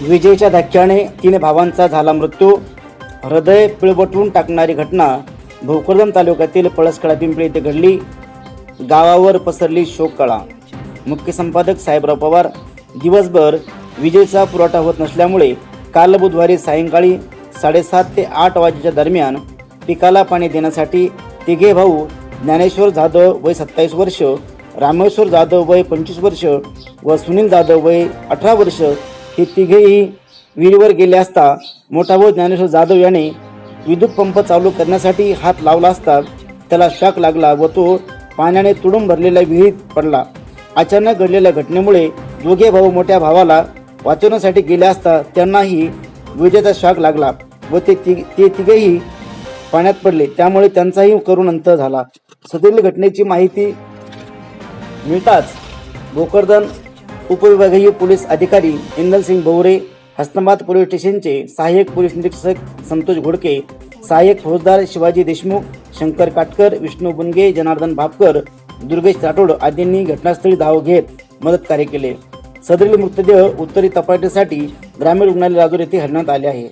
विजेच्या धक्क्याने तीन भावांचा झाला मृत्यू. हृदय पिळवटून टाकणारी घटना भोकरदन तालुक्यातील पळसखेडा पिंपळी येथे घडली. गावावर पसरली शोककळा. मुख्य संपादक साहेबराव पवार दिवसभर विजेचा पुरवठा होत नसल्यामुळे काल बुधवारी सायंकाळी साडेसात ते आठ वाजेच्या दरम्यान पिकाला पाणी देण्यासाठी तिघे भाऊ ज्ञानेश्वर जाधव वय सत्तावीस वर्ष रामेश्वर जाधव वय पंचवीस वर्ष व सुनील जाधव वय अठरा वर्ष हे तिघेही विहिरीवर गेले असता मोठा भाऊ ज्ञानेश्वर जाधव याने विद्युत पंप चालू करण्यासाठी हात लावला असता त्याला शॉक लागला व तो पाण्याने तुडून भरलेल्या विहिरीत पडला. अचानक घडलेल्या घटनेमुळे दोघे भाऊ मोठ्या भावाला वाचवण्यासाठी गेले असता त्यांनाही विजेचा शॉक लागला व ते ति ते तिघेही पाण्यात पडले. त्यामुळे त्यांचाही करुण अंत झाला. सदरील घटनेची माहिती मिळताच भोकरदन उपविभागीय पोलीस अधिकारी इंदलसिंग भोवरे हस्तमात पोलीस स्टेशनचे सहाय्यक पोलीस निरीक्षक संतोष घोडके सहाय्यक फौजदार शिवाजी देशमुख शंकर काटकर विष्णू बुनगे जनार्दन भापकर दुर्गेश राठोड आदींनी घटनास्थळी धाव घेत मदत कार्य केले. सदरील मृतदेह उत्तरी तपासणीसाठी ग्रामीण रुग्णालय राजूर येथे हलण्यात आले आहे.